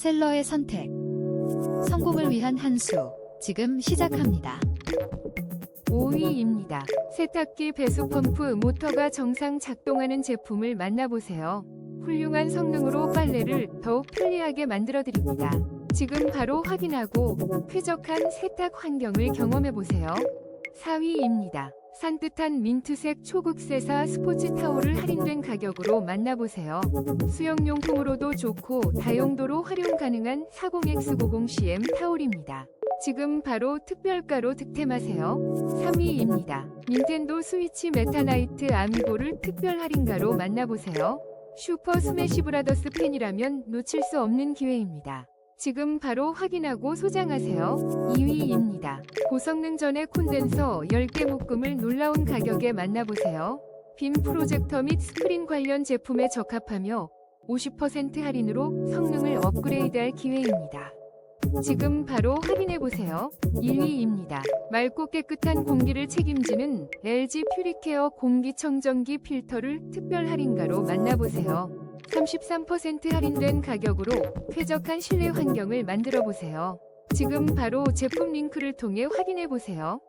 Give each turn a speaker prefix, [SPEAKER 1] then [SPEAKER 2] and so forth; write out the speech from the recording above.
[SPEAKER 1] 셀러의 선택. 성공을 위한 한 수. 지금 시작합니다.
[SPEAKER 2] 5위입니다. 세탁기 배수 펌프 모터가 정상 작동하는 제품을 만나보세요. 훌륭한 성능으로 빨래를 더욱 편리하게 만들어드립니다. 지금 바로 확인하고 쾌적한 세탁 환경을 경험해보세요. 4위입니다. 산뜻한 민트색 초극세사 스포츠 타올을 할인된 가격으로 만나보세요. 수영용품으로도 좋고 다용도로 활용 가능한 40X90CM 타올입니다. 지금 바로 특별가로 득템하세요. 3위입니다. 닌텐도 스위치 메타나이트 아미고를 특별 할인가로 만나보세요. 슈퍼 스매시 브라더스 팬이라면 놓칠 수 없는 기회입니다. 지금 바로 확인하고 소장하세요. 2위입니다. 고성능 전의 콘덴서 10개 묶음을 놀라운 가격에 만나보세요. 빔 프로젝터 및 스크린 관련 제품에 적합하며 50% 할인으로 성능을 업그레이드할 기회입니다. 지금 바로 확인해보세요. 1위입니다. 맑고 깨끗한 공기를 책임지는 LG 퓨리케어 공기청정기 필터를 특별 할인가로 만나보세요. 33% 할인된 가격으로 쾌적한 실내 환경을 만들어 보세요. 지금 바로 제품 링크를 통해 확인해 보세요.